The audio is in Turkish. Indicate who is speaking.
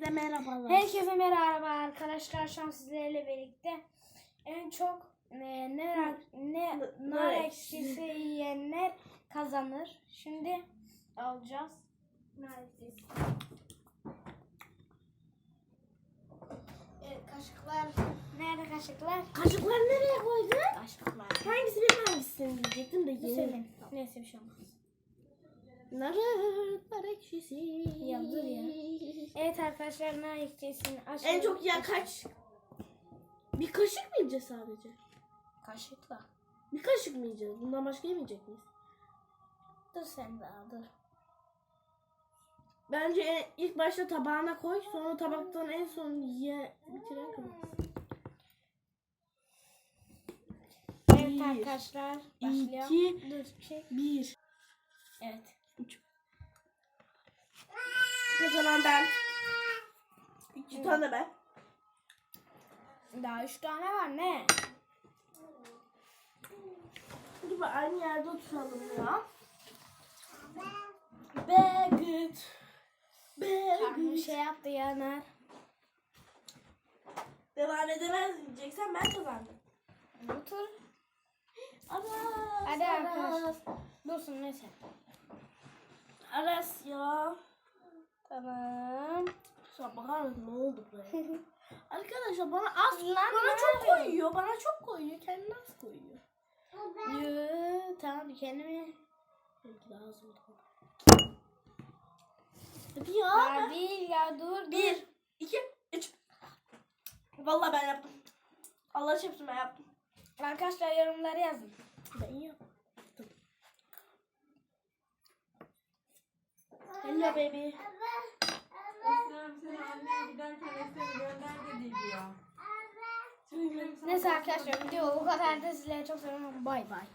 Speaker 1: Herkese merhabalar.
Speaker 2: Herkese merhaba arkadaşlar. Şu an sizlerle birlikte en çok e, ne ne
Speaker 1: Nar ekşisi.
Speaker 2: yiyenler kazanır. Şimdi alacağız. Nar ekşisi. Evet kaşıklar. Nerede kaşıklar?
Speaker 1: Kaşıkları nereye koydun?
Speaker 2: Kaşıklar.
Speaker 1: Hangisi benim hangisini diyecektim de yeni.
Speaker 2: Neyse bir şey olmaz.
Speaker 1: Nar, nar ekşisi.
Speaker 2: Ya dur ya. Evet arkadaşlar nar ekşisini.
Speaker 1: En çok yiyen kaç? Bir kaşık mı yiyeceğiz sadece?
Speaker 2: Kaşıkla.
Speaker 1: Bir kaşık mı yiyeceğiz? Bundan başka yemeyecek miyiz?
Speaker 2: Dur sen daha dur.
Speaker 1: Bence en- ilk başta tabağına koy. Sonra tabaktan en son ye bitiren kazansın.
Speaker 2: Evet arkadaşlar başlayalım.
Speaker 1: iki,
Speaker 2: Dur şey.
Speaker 1: Bir.
Speaker 2: Evet.
Speaker 1: Üç. Kazanan ben. İki tane ben.
Speaker 2: Daha üç tane var ne?
Speaker 1: Bak, aynı yerde oturalım ya. Bagut.
Speaker 2: Karnım
Speaker 1: Bagut.
Speaker 2: şey yaptı yanar.
Speaker 1: Devam edemez diyeceksen ben kazandım.
Speaker 2: Otur.
Speaker 1: Aras.
Speaker 2: Hadi arkadaşlar. Dursun neyse.
Speaker 1: Aras ya.
Speaker 2: Tamam.
Speaker 1: Şu bakar mısın ne oldu buraya? Arkadaşlar bana az,
Speaker 2: Lan
Speaker 1: bana çok
Speaker 2: yapıyorsun?
Speaker 1: koyuyor. Bana çok koyuyor. Kendine az koyuyor.
Speaker 2: Yoo, tamam kendimi.
Speaker 1: Belki daha az oldu. Ya.
Speaker 2: Değil ya dur. dur.
Speaker 1: Bir, iki, üç. Vallahi ben yaptım. Allah çarpsın ben yaptım.
Speaker 2: Arkadaşlar yorumları yazın.
Speaker 1: Ben yaptım. Hello baby.
Speaker 3: Eslem seni anneye giderken Eslem'i gönder dediydi ya.
Speaker 2: Neyse arkadaşlar video bu kadar da sizleri çok seviyorum. Bay bay.